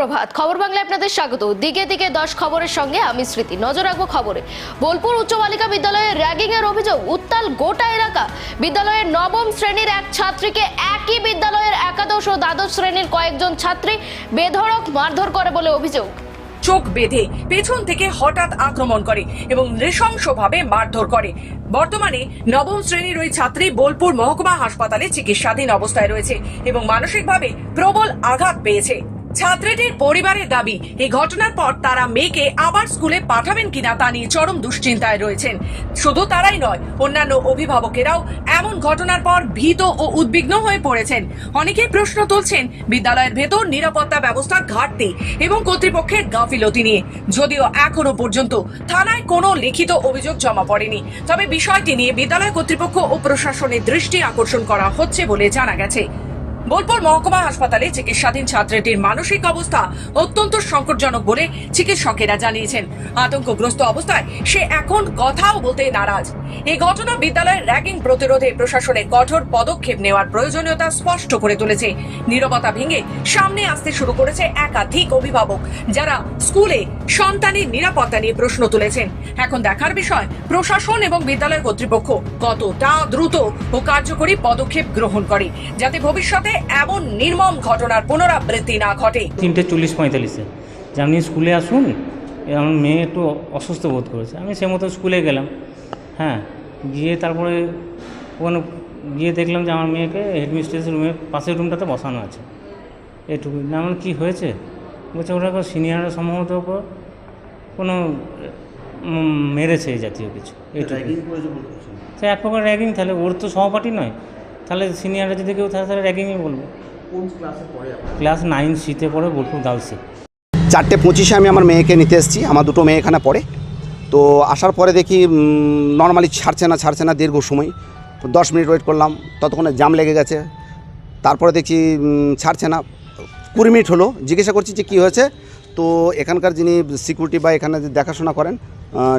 সুপ্রভাত। খবর বাংলায় আপনাদের স্বাগত। দিকে দিকে দশ খবরের সঙ্গে আমি স্মৃতি। নজর রাখব খবরে। বোলপুর উচ্চ বালিকা বিদ্যালয়ে র্যাগিং এর অভিযোগ, উত্তাল গোটা এলাকা। বিদ্যালয়ের নবম শ্রেণির এক ছাত্রীকে একই বিদ্যালয়ের একাদশ ও দ্বাদশ শ্রেণির কয়েকজন ছাত্রী বেধড়ক মারধর করে বলে অভিযোগ। চোখ বেঁধে পেছন থেকে হঠাৎ আক্রমণ করে এবং নৃশংসভাবে মারধর করে। বর্তমানে নবম শ্রেণির ওই ছাত্রী বোলপুর মহকুমা হাসপাতালে চিকিৎসাধীন অবস্থায় রয়েছে এবং মানসিকভাবে প্রবল আঘাত পেয়েছে। ছাত্রীটির পরিবারের দাবি, এই ঘটনার পর তারা মেয়েকে আবার স্কুলে পাঠাবেন কিনা তা নিয়ে চরম দুশ্চিন্তায় রয়েছেন। শুধু তারাই নয়, অন্যান্য অভিভাবকেরাও এমন ঘটনার পর ভীত ও উদ্বিগ্ন হয়ে পড়েছেন। অনেকেই প্রশ্ন তুলছেন, বিদ্যালয়ের ভেতর নিরাপত্তা ব্যবস্থার ঘাটতি এবং কর্তৃপক্ষের গাফিলতি নিয়ে। যদিও এখনও পর্যন্ত থানায় কোনো লিখিত অভিযোগ জমা পড়েনি। তবে বিষয়টি নিয়ে বিদ্যালয় কর্তৃপক্ষ ও প্রশাসনের দৃষ্টি আকর্ষণ করা হচ্ছে বলে জানা গেছে। বোলপুর মহকুমা হাসপাতালে চিকিৎসাধীন ছাত্রীটির মানসিক অবস্থা অত্যন্ত সংকটজনক বলে চিকিৎসকেরা জানিয়েছেন। আতঙ্কগ্রস্ত অবস্থায় সে এখন কথাও বলতে নারাজ। এই ঘটনা বিদ্যালয়ের র্যাগিং প্রতিরোধে প্রশাসনের কঠোর পদক্ষেপ নেওয়ার প্রয়োজনীয়তা স্পষ্ট করে তুলেছে। নীরবতা ভেঙে সামনে আসতে শুরু করেছে একাধিক অভিভাবক, যারা স্কুলে সন্তানের নিরাপত্তা নিয়ে প্রশ্ন তুলেছেন। এখন দেখার বিষয়, প্রশাসন এবং বিদ্যালয় কর্তৃপক্ষ কতটা দ্রুত ও কার্যকরী পদক্ষেপ গ্রহণ করে, যাতে ভবিষ্যতে এমন নির্মম ঘটনার পুনরাবৃত্তি না ঘটে। তিনটে চল্লিশ পঁয়তাল্লিশে। যে আপনি স্কুলে আসুন আমার মেয়ে একটু অসুস্থ বোধ করেছে। আমি সে মতো স্কুলে গেলাম। হ্যাঁ গিয়ে তারপরে ওখানে গিয়ে দেখলাম যে আমার মেয়েকে হেডমিস্ট্রেসের রুমের পাশের রুমটাতে বসানো আছে। এটুকু। না আমার কী হয়েছে? বলছে ওরা সিনিয়ররা সম্ভবত ওপর কোনো মেরেছে এই জাতীয় কিছু। সে এক প্রকার র্যাগিং তাহলে ওর তো সহপাঠী নয়। তাহলে সিনিয়ররা যদি কেউ থাকে তাহলে র্যাগিংই বলব। ক্লাস নাইন সিতে পড়ে বোলপুর গার্লসে চারটে পঁচিশে আমি আমার মেয়েকে নিতে এসেছি। আমার দুটো মেয়ে এখানে পড়ে। তো আসার পরে দেখি নর্মালি ছাড়ছে না ছাড়ছে না, দীর্ঘ সময়। দশ মিনিট ওয়েট করলাম, ততক্ষণে জাম লেগে গেছে। তারপরে দেখছি ছাড়ছে না। কুড়ি মিনিট হলো, জিজ্ঞাসা করছি যে কী হয়েছে। তো এখানকার যিনি সিকিউরিটি বা এখানে যে দেখাশোনা করেন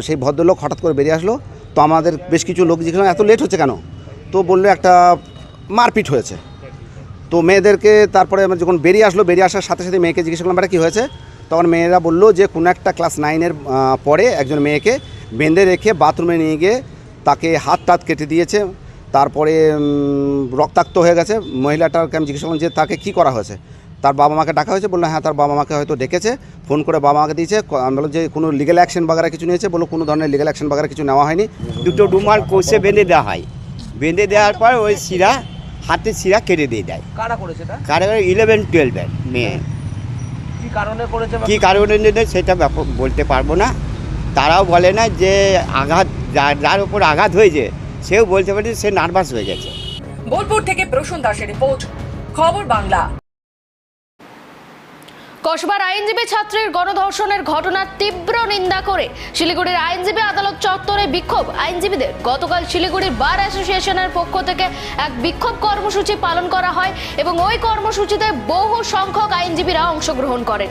সেই ভদ্রলোক হঠাৎ করে বেরিয়ে আসলো। তো আমাদের বেশ কিছু লোক জিজ্ঞাসা এত লেট হচ্ছে কেন? তো বলল, একটা মারপিট হয়েছে। তো মেয়েদেরকে তারপরে যখন বেরিয়ে আসলো, বেরিয়ে আসার সাথে সাথে মেয়েকে জিজ্ঞেস করলাম এটা কী হয়েছে? তখন মেয়েরা বলল যে কোনো একটা ক্লাস নাইনের পরে একজন মেয়েকে বেঁধে রেখে বাথরুমে নিয়ে গিয়ে তাকে হাত টাত কেটে দিয়েছে। তারপরে রক্তাক্ত হয়ে গেছে। মহিলাটাকে আমি জিজ্ঞেস করলাম যে তাকে কী করা হয়েছে? তার বাবা মাকে ডাকা হয়েছে। বলল হ্যাঁ তার বাবা মাকে হয়তো ডেকেছে। ফোন করে বাবা মাকে দিয়েছে। আমি বললাম যে কোনো লিগেল অ্যাকশন বাগারা কিছু নিয়েছে? বলো কোনো ধরনের লিগেল অ্যাকশন বাগারা কিছু নেওয়া হয়নি। দুটো রুমাল কষে বেঁধে দেওয়া হয়। বেঁধে দেওয়ার পর ওই শিরা হাতে শিরা কেটে দিয়ে দেয়। কারা করেছে কারণ ইলেভেন টুয়েলভের মেয়ে। কি কারণে করেছে কী কারণে নিলে সেটা বলতে পারব না। তারাও বলে না যে আঘাত যার যার উপর আঘাত হয়েছে সেও বলতে পারে সে নার্ভাস হয়ে গেছে। বোলপুর থেকে প্রসূন দাসের রিপোর্ট খবর বাংলা। কসবার আইনজীবী ছাত্রীর গণধর্ষণের ঘটনার তীব্র নিন্দা করে শিলিগুড়ির আইনজীবী আদালত চত্বরে বিক্ষোভ। আইনজীবীদের গতকাল শিলিগুড়ির বার অ্যাসোসিয়েশনের পক্ষ থেকে এক বিক্ষোভ কর্মসূচি পালন করা হয় এবং ওই কর্মসূচিতে বহু সংখ্যক আইনজীবীরা অংশগ্রহণ করেন।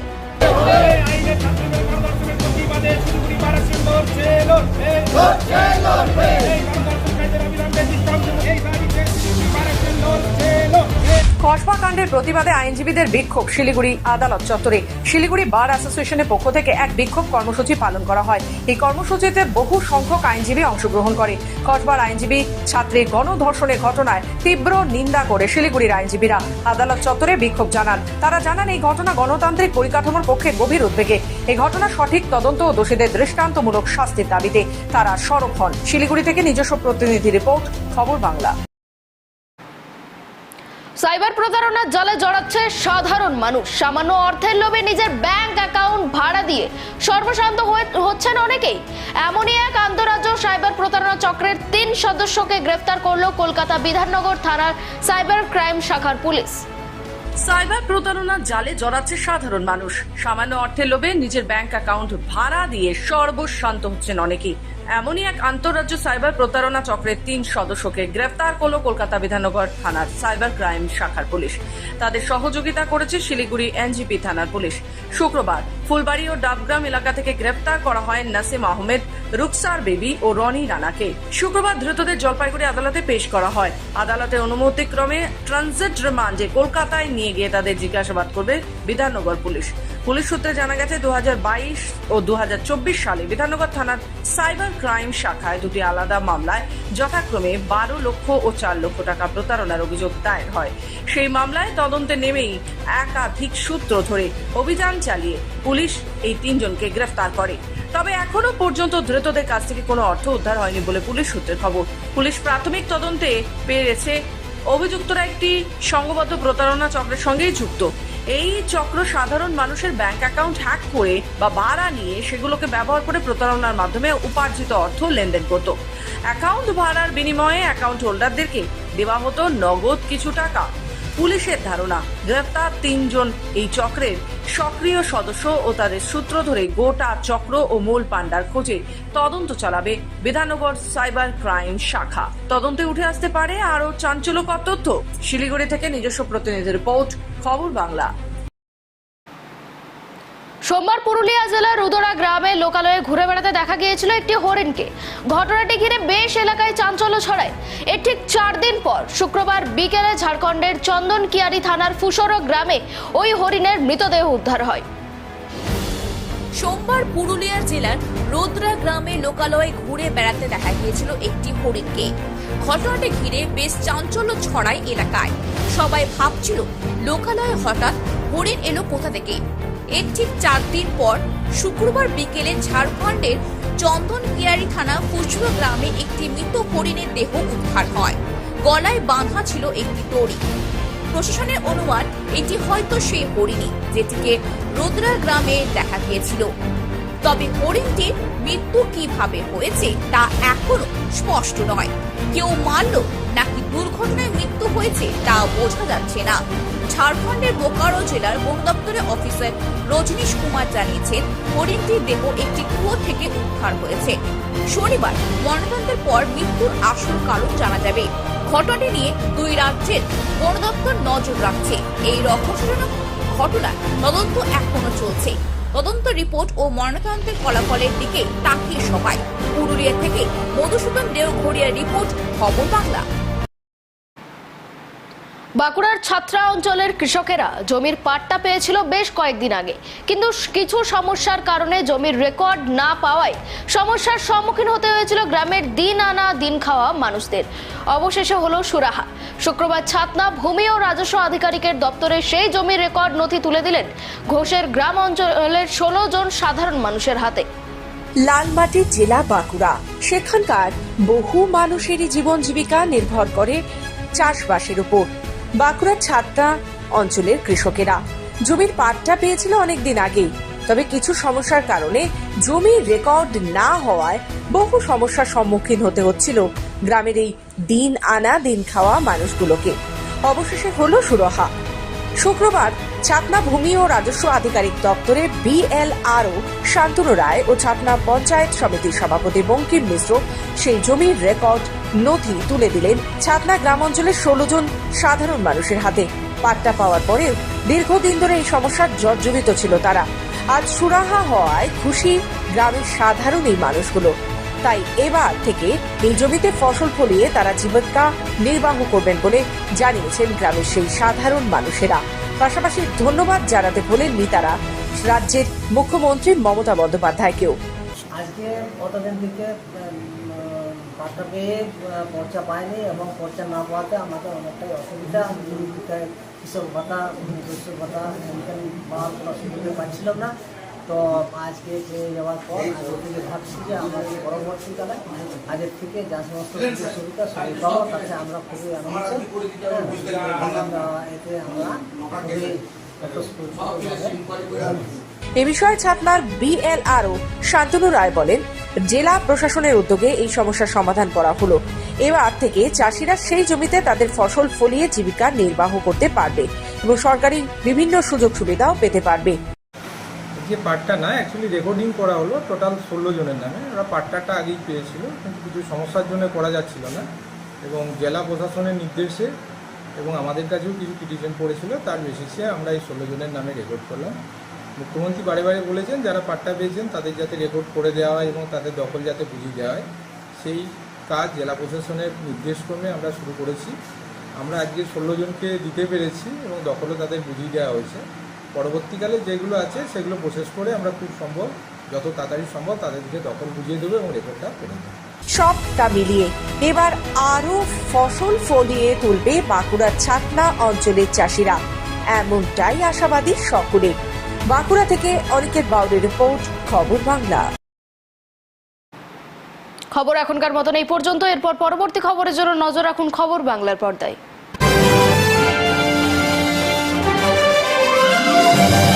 প্রতিবাদে আইনজীবীদের বিক্ষোভ। শিলিগুড়ি আদালত চত্বরে শিলিগুড়ি বার অ্যাসোসিয়েশনের পক্ষ থেকে এক বিক্ষোভ কর্মসূচি পালন করা হয়। এই কর্মসূচিতে বহু সংখ্যক আইনজীবী অংশগ্রহণ করে। কসবার আইনজীবী ছাত্রী গণধর্ষণের ঘটনায় তীব্র নিন্দা করে শিলিগুড়ির আইনজীবীরা। আদালত চত্বরে বিক্ষোভ জানান। তারা জানান, এই ঘটনা গণতান্ত্রিক পরিকাঠামোর পক্ষে গভীর উদ্বেগে। এই ঘটনা সঠিক তদন্ত ও দোষীদের দৃষ্টান্তমূলক শাস্তির দাবিতে তারা সরব হন। শিলিগুড়ি থেকে নিজস্ব প্রতিনিধি রিপোর্ট, খবর বাংলা। সাইবার প্রতারণার জালে জড়াচ্ছে সাধারণ মানুষ। সামান্য অর্থের লোভে নিজের ব্যাংক অ্যাকাউন্ট ভাড়া দিয়ে সর্বশান্ত হচ্ছেন অনেকেই। এমনই এক আন্তরাজ্য সাইবার প্রতারণা চক্রের তিন সদস্যকে গ্রেফতার করল কলকাতা বিধাননগর থানার সাইবার ক্রাইম শাখার পুলিশ। সাইবার প্রতারণার জালে জড়াচ্ছে সাধারণ মানুষ। সামান্য অর্থের লোভে নিজের ব্যাংক অ্যাকাউন্ট ভাড়া দিয়ে সর্বশান্ত হচ্ছেন অনেকেই। এমনই এক আন্তঃরাজ্য সাইবার প্রতারণা চক্রের তিন সদস্যকে গ্রেফতার করল কলকাতা বিধাননগর থানার সাইবার ক্রাইম শাখার পুলিশ। তাদের সহযোগিতা করেছে শিলিগুড়ি এনজিপি থানার পুলিশ। শুক্রবার ফুলবাড়ি ও ডাবগ্রাম এলাকা থেকে গ্রেফতার করা হয় নাসিম আহমেদ, রুকসার বেবি ও রনি রানাকে। শুক্রবার ধৃতদের জলপাইগুড়ি আদালতে পেশ করা হয়। আদালতের অনুমতিক্রমে ট্রানজিট রিমান্ডে কলকাতায় নিয়ে গিয়ে তাদের জিজ্ঞাসাবাদ করবে বিধাননগর পুলিশ। পুলিশ সূত্রে জানা গেছে দু হাজার বাইশ ও দু হাজার চব্বিশ সালে বিধাননগর থানার সাইবার ক্রাইম শাখায় দুটি আলাদা মামলায় যথাক্রমে বারো লক্ষ ও চার লক্ষ টাকা প্রতারণার অভিযোগ দায়ের হয়। সেই মামলায় তদন্তে নেমেই একাধিক সূত্র ধরে অভিযান চালিয়ে পুলিশ এই তিনজনকে গ্রেফতার করে। তবে এখনও পর্যন্ত ধৃতদের কাছ থেকে কোনো অর্থ উদ্ধার হয়নি বলে পুলিশ সূত্রের খবর। পুলিশ প্রাথমিক তদন্তে পেরেছে, অভিযুক্তরা একটি সংঘবদ্ধ প্রতারণা চক্রের সঙ্গেই যুক্ত। এই চক্র সাধারণ মানুষের ব্যাংক অ্যাকাউন্ট হ্যাক করে বা ভাড়া নিয়ে সেগুলোকে ব্যবহার করে প্রতারণার মাধ্যমে উপার্জিত অর্থ লেনদেন করত। অ্যাকাউন্ট ভাড়ার বিনিময়ে অ্যাকাউন্ট হোল্ডারদেরকে দেওয়া হতো নগদ কিছু টাকা। পুলিশের ধারণা গ্রেপ্তার তিনজন। এই চক্রের সক্রিয় সদস্য ও তাদের সূত্র ধরে গোটা চক্র ও মূল পাণ্ডার খোঁজে তদন্ত চালাবে বিধাননগর সাইবার ক্রাইম শাখা। তদন্তে উঠে আসতে পারে আরও চাঞ্চল্যকর তথ্য। শিলিগুড়ি থেকে নিজস্ব প্রতিনিধি রিপোর্ট, খবর বাংলা। সোমবার পুরুলিয়া জেলার রুদরা গ্রামে লোকালয়ে ঘুরে বেড়াতে দেখা গিয়েছিল একটি হরিণকে। ঘটনাটি ঘিরে বেশ এলাকায় চাঞ্চল্য ছড়ায়। এর ঠিক চার দিন পর, শুক্রবার বিকেলে ঝাড়খণ্ডের চন্দন কিয়ারি থানার ফুসরো গ্রামে ওই হরিণের মৃতদেহ উদ্ধার হয়। সোমবার পুরুলিয়া জেলার রোদ্রা গ্রামে লোকালয়ে ঘুরে বেড়াতে দেখা গিয়েছিল একটি হরিণকে। ঘটনাটি ঘিরে বেশ চাঞ্চল্য ছড়ায় এলাকায়। সবাই ভাবছিল, লোকালয়ে হঠাৎ হরিণ এলো কোথা থেকে? এর ঠিক চার দিন পর শুক্রবার বিকেলে ঝাড়খণ্ডের চন্দন কিয়ারি থানা ফুচুয়া গ্রামে একটি মৃত হরিণের দেহ উদ্ধার হয়। গলায় বাঁধা ছিল একটি দড়ি। প্রশাসনের অনুমান, এটি হয়তো সেই হরিণী যেটিকে রোদ্রা গ্রামে দেখা গিয়েছিল। তবে হরিণটির মৃত্যু কীভাবে হয়েছে তা এখনও স্পষ্ট নয়। কেউ মারল নাকি দুর্ঘটনায় মৃত্যু হয়েছে তা বোঝা যাচ্ছে না। ঝাড়খণ্ডের বোকারো জেলার বন দপ্তরের অফিসার রজনীশ কুমার জানিয়েছেন, হরিণটির দেহ একটি কুয়ো থেকে উদ্ধার হয়েছে। শনিবার ময়নাতদন্তের পর মৃত্যুর আসল কারণ জানা যাবে। ঘটনাটি নিয়ে দুই রাজ্যের বন দপ্তর নজর রাখছে। এই রহস্যজনক ঘটনার তদন্ত এখনও চলছে। তদন্ত রিপোর্ট ও ময়নাতদন্তের ফলাফলের দিকে তাকিয়ে সবাই। পুরুলিয়া থেকে মধুসূদন দেওঘড়িয়া রিপোর্ট, খবর বাংলা। বাঁকুড়ার ছাত্রা অঞ্চলের কৃষকেরা জমির পাট্টা পেয়েছিল বেশ কয়েকদিন আগে। কিন্তু কিছু সমস্যার কারণে জমির রেকর্ড না পাওয়ায় সমস্যার সম্মুখীন হতে হয়েছিল গ্রামের দিন আনা দিন খাওয়া মানুষদের। অবশেষে হলো সুরাহা। শুক্রবার ছাতনা ভূমি ও রাজস্ব আধিকারিকের দপ্তরে সেই জমির রেকর্ড নথি তুলে দিলেন ঘোষের গ্রাম অঞ্চলের ষোলো জন সাধারণ মানুষের হাতে। লালমাটি জেলা বাঁকুড়া। সেখানকার বহু মানুষেরই জীবন জীবিকা নির্ভর করে চাষবাসের উপর। বাঁকুড়ার ছাত্রা অঞ্চলের কৃষকেরা। জমির পাট্টা পেয়েছিল অনেকদিন আগেই, তবে কিছু সমস্যার কারণে জমি রেকর্ড না হওয়ায় বহু সমস্যার সম্মুখীন হতে হচ্ছিল গ্রামের এই দিন আনা, দিন খাওয়া মানুষগুলোকে। অবশেষে হলো সুরহা। শুক্রবার ছাতনা ভূমি ও রাজস্ব আধিকারিক দপ্তরে বিএলআরও শান্তনু রায় ও ছাতনা পঞ্চায়েত সমিতির সভাপতি বঙ্কিম মিশ্র সেই জমির রেকর্ড নথি তুলে দিলেন ছাতনা গ্রাম অঞ্চলের ষোলো জন সাধারণ মানুষের হাতে। পাট্টা পাওয়ার পরেও দীর্ঘদিন ধরে এই সমস্যার জর্জরিত ছিল তারা। আজ সুরাহা হওয়ায় খুশি গ্রামের সাধারণ এই মানুষগুলো। তাই এবার থেকে এই জমিতে ফসল ফলিয়ে তারা জীবিকা নির্বাহ করবেন বলে জানিয়েছেন গ্রামের সেই সাধারণ মানুষেরা। পাশাপাশি ধন্যবাদ জানাতে ভোলেননি তারা রাজ্যের মুখ্যমন্ত্রী মমতা বন্দ্যোপাধ্যায়কেও। আজকে কতদিন থেকে পাট্টা পেয়ে পর্চা পায়নি এবং পর্চা না পাওয়াতে আমাদের অনেকটাই অসুবিধা। কৃষক ভাতা কৃষক ভাতা পাওয়ার কোনো অসুবিধা পাচ্ছিলাম না। তো আজকে যাওয়ার পর থেকে ভাবছি যে এই পরবর্তীকালে আগের থেকে যা সমস্ত সুবিধা পাবো তাতে আমরা খুবই আনন্দিত। হ্যাঁ, এতে আমরা খুবই এ বিষয়ে ছাতনার বিএলআরও শান্তনু রায় বলেন জেলা প্রশাসনের উদ্যোগে এই সমস্যার সমাধান করা হলো। এবার থেকে চাষিরা সেই জমিতে তাদের ফসল ফলিয়ে জীবিকা নির্বাহ করতে পারবে এবং সরকারি বিভিন্ন সুযোগ সুবিধাও পেতে পারবে। আজকে পাট্টা না অ্যাকচুয়ালি রেকর্ডিং করা হলো টোটাল ষোলো জনের নামে। ওরা পাট্টাটা আগেই পেয়েছিল, কিন্তু কিছু সমস্যার জন্য করা যাচ্ছিল না। এবং জেলা প্রশাসনের নির্দেশে এবং আমাদের কাছেও কিছু পিটিশন পড়েছিল, তার বেসিসে আমরা এই ষোলো জনের নামে রেকর্ড করলাম। মুখ্যমন্ত্রী বারে বারে বলেছেন, যারা পাট্টা পেয়েছেন তাদের যাতে রেকর্ড করে দেওয়া হয় এবং তাদের দখল যাতে বুঝিয়ে দেওয়া হয়। সেই কাজ জেলা প্রশাসনের নির্দেশক্রমে আমরা শুরু করেছি। আমরা আজকে ষোলো জনকে দিতে পেরেছি এবং দখলও তাদের বুঝিয়ে দেওয়া হয়েছে। পরবর্তীকালে যেগুলো আছে সেগুলো প্রসেস করে আমরা খুব সম্ভব যত তাড়াতাড়ি সম্ভব তাদেরকে দখল বুঝিয়ে দেবো এবং রেকর্ডটা করে দেবো। সবটা মিলিয়ে এবার আরও ফসল ফলিয়ে তুলবে বাঁকুড়ার ছাতনা অঞ্চলের চাষিরা। এমনটাই আশাবাদী সকলে বাঁকুড়া থেকে অনিকেত বাউরের রিপোর্ট খবর বাংলা। খবর এখনকার মতন এই পর্যন্ত। এরপর পরবর্তী খবরের জন্য নজর রাখুন খবর বাংলার পর্দায়। Thank you.